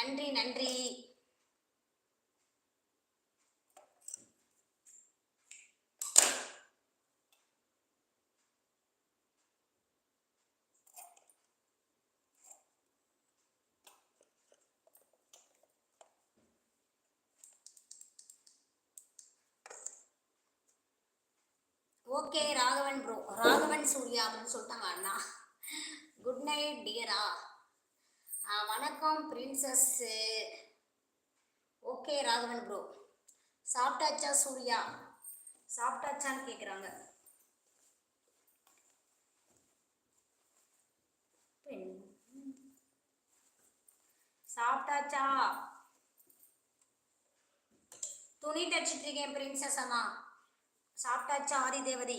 நன்றி நன்றி. Okay Raghavan bro Raghavan Surya அப்படின்னு சொல்லிட்டாங்க அண்ணா. குட் நைட் டியரா வணக்கம் பிரின்சஸ்ஸு. ஓகே ராகவன் ப்ரோ சாப்பிட்டாச்சா சூர்யா? சாப்பிட்டாச்சான்னு கேட்குறாங்க பெண். சாப்பிட்டாச்சா? துணி தச்சிட்டு இருக்கேன் பிரின்சஸ் அண்ணா சாப்பிட்டாச்சா ஆதி தேவதி?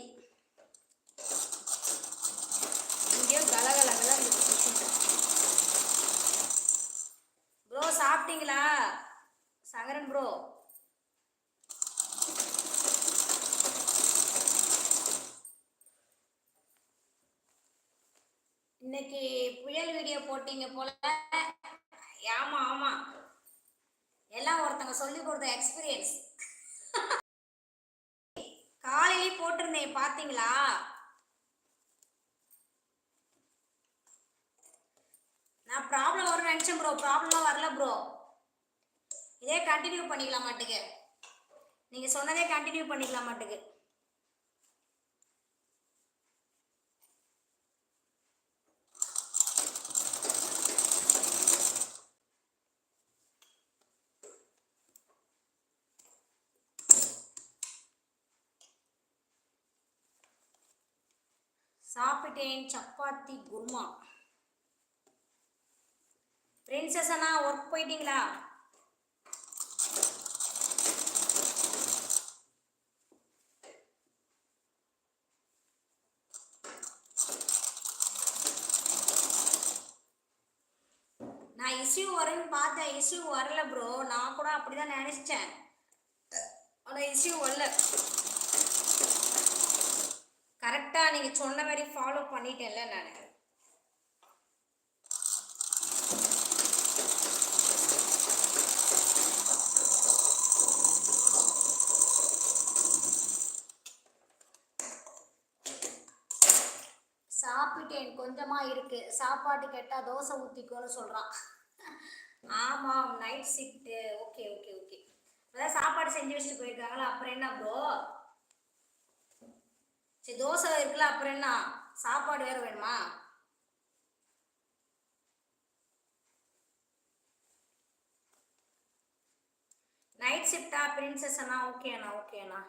இன்னைக்கு புயல் வீடியோ போட்டீங்க போல. ஆமா ஆமா. எல்லாம் ஒருத்தங்க சொல்லி கொடுத்த எக்ஸ்பீரியன்ஸ் காலையிலே போட்டிருந்தேன் பாத்தீங்களா? நான் ப்ராப்ளம் வரும்னு நினச்சேன் ப்ரோ ப்ராப்ளம்லாம் வரல ப்ரோ இதே கண்டினியூ பண்ணிக்கலாம் மாட்டுக்கு நீங்கள் சொன்னதே கண்டினியூ பண்ணிக்கலாம் மாட்டுக்கு சாப்பிட்டேன் சப்பாத்தி குருமா. பிரின்சஸ் அண்ணா ஒர்க் போயிட்டீங்களா? நான் இஷ்யூ வரும்னு பார்த்தேன். இஷ்யூ வரல ப்ரோ நான் கூட அப்படிதான் நினைச்சேன் ஆனால் இஷ்யூ வரல. கரெக்டாக நீங்கள் சொன்ன மாதிரி ஃபாலோ பண்ணிட்டேன்ல நான். சாப்பிட்டேன் கொஞ்சமா இருக்கு. சாப்பாடு கேட்டா தோசை ஊத்திக்கோன்னு சொல்றான். ஆமாம் night shift okay okay okay அதான் சாப்பாடு செஞ்சு வச்சுட்டு போயிருக்காங்களா? அப்புறம் என்ன ப்ரோ சரி தோசை இருக்குல்ல அப்புறம் என்ன? சாப்பாடு வேற வேணுமா? நைட் ஷிஃப்டா பிரின்சஸ் அண்ணா? ஓகே அண்ணா ஓகே அண்ணா.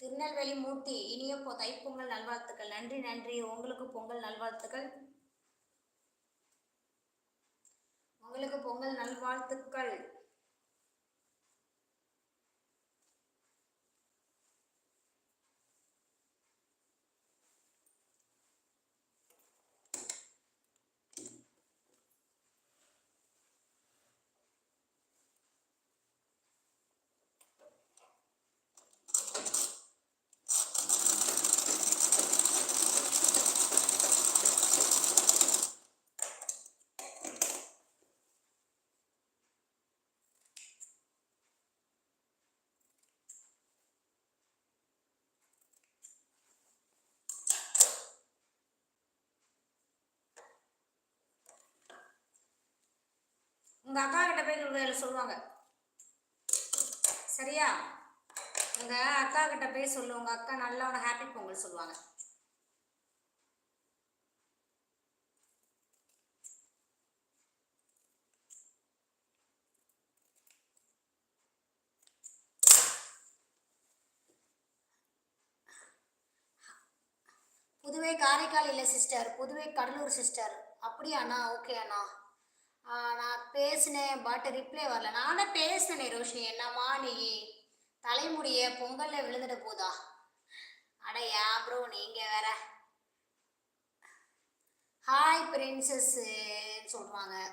திருநெல்வேலி மூர்த்தி இனிய தைப்பொங்கல் நல்வாழ்த்துக்கள். நன்றி நன்றி. உங்களுக்கு பொங்கல் நல்வாழ்த்துக்கள். உங்களுக்கு பொங்கல் நல்வாழ்த்துக்கள். உங்கள் அக்கா கிட்ட போய் வேலை சொல்லுவாங்க. சரியா? உங்கள் அக்கா கிட்ட போய் சொல்லு உங்கள் அக்கா நல்லா உன ஹாப்பி பொங்கல் சொல்லுவாங்க. புதுவை காரைக்கால் இல்லை சிஸ்டர் புதுவை கடலூர் சிஸ்டர் அப்படியாண்ணா? ஓகே அண்ணா. நான் பேசினேன் பட் ரிப்ளை வரல. நானே பேசினேன் ரோஷி என்னம்மா நீ? தலைமுடிய பொங்கல்ல விழுந்துட போதா? அட ஏன் ப்ரோ நீங்க வேற. ஹாய் பிரின்சஸ் சொல்றாங்க.